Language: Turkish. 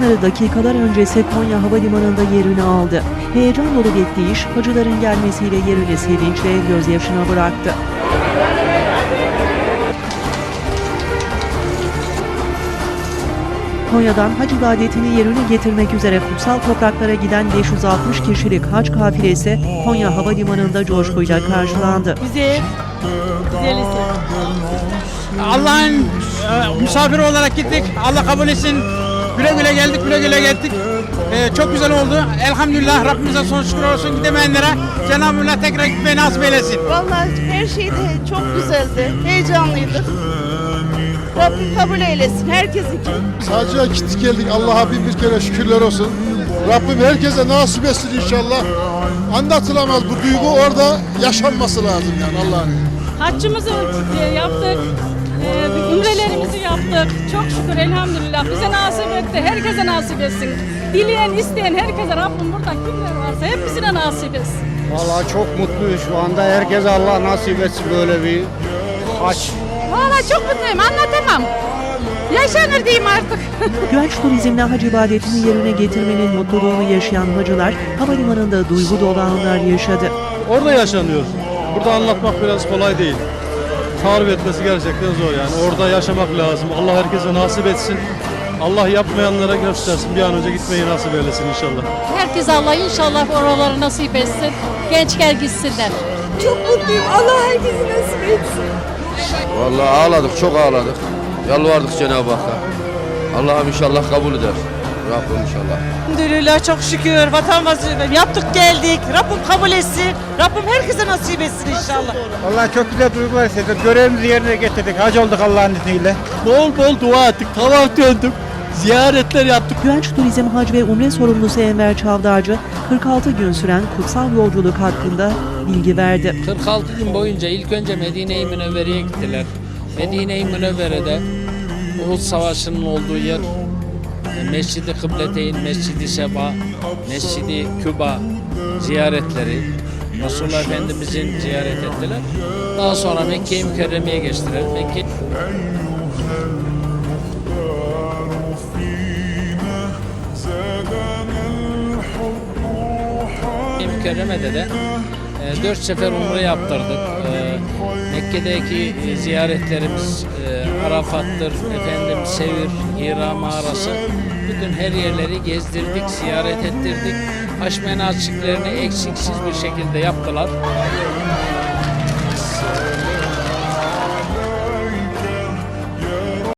havaalanları dakikalar öncesi Konya Havalimanı'nda yerini aldı. Heyecan dolu bekleyiş, hacıların gelmesiyle yerini sevinç ve gözyaşına bıraktı. Konya'dan hac ibadetini yerine getirmek üzere kutsal topraklara giden 560 kişilik hac kafilesi Konya Havalimanı'nda coşkuyla karşılandı. İsim. Allah'ın e, misafiri olarak gittik. Allah kabul etsin. Güle güle geldik, güle güle geldik. E, çok güzel oldu. Elhamdülillah Rabbimize son şükür olsun gidemeyenlere. Cenab-ı Allah tekrar gitmeyi nasip eylesin. Vallahi her şey de çok güzeldi. Heyecanlıydık. Rabbim kabul eylesin herkesinki. Sadece gittik geldik. Allah'a bin bir kere şükürler olsun. Rabbim herkese nasip etsin inşallah. Anlatılamaz bu duygu orada yaşanması lazım yani Allah'ın. Haccımızı yaptık. E, Ümrelerimizi yaptık. Çok şükür elhamdülillah. Bize nasip etti. Herkese nasip etsin. Dileyen, isteyen herkese Rabbim burada kimler varsa hepsine nasip etsin. Vallahi çok mutluyuz şu anda. Herkese Allah nasip etsin böyle bir haç. Valla çok mutluyum anlatamam. Yaşanır diyeyim artık. Güvenç turizmle hac ibadetini yerine getirmenin mutluluğunu yaşayan hacılar havalimanında duygu dolu anlar yaşadı. Orada yaşanıyor. Burada anlatmak biraz kolay değil. Tarif etmesi gerçekten zor yani. Orada yaşamak lazım. Allah herkese nasip etsin. Allah yapmayanlara göstersin. Bir an önce gitmeyi nasip eylesin inşallah. Herkes Allah inşallah oraları nasip etsin. Gençler gitsinler. Çok mutluyum. Allah herkese nasip etsin. Vallahi ağladık, çok ağladık. Yalvardık Cenab-ı Hakk'a. Allah'ım inşallah kabul eder. Rabbim inşallah. Elhamdülillah çok şükür vatan vazifesi yaptık geldik. Rabbim kabul etsin. Rabbim herkese nasip etsin inşallah. Vallahi çok güzel duygular hissettik. Görevimizi yerine getirdik. Hac olduk Allah'ın izniyle. Bol bol dua ettik. Tavaf döndük. Ziyaretler yaptık. Güvenç Turizm Hac ve Umre sorumlusu Enver Çavdarcı 46 gün süren kutsal yolculuk hakkında bilgi verdi. 46 gün boyunca ilk önce Medine-i Münevvere'ye gittiler. Medine-i Münevvere'de Uhud Savaşı'nın olduğu yer Mescid-i Kıbleteyn, Mescid-i Seba, Mescid-i Küba ziyaretleri Resulullah Efendimizin ziyaret ettiler. Daha sonra Mekke-i Mükerreme'ye geçtiler. Mekke Mekke-i Mükerreme'de de e, dört sefer umre yaptırdık. E, Mekke'deki e, ziyaretlerimiz e, Arafat'tır, efendim Sevir, Hira mağarası. Bütün her yerleri gezdirdik, ziyaret ettirdik. Haç menasiklerini eksiksiz bir şekilde yaptılar.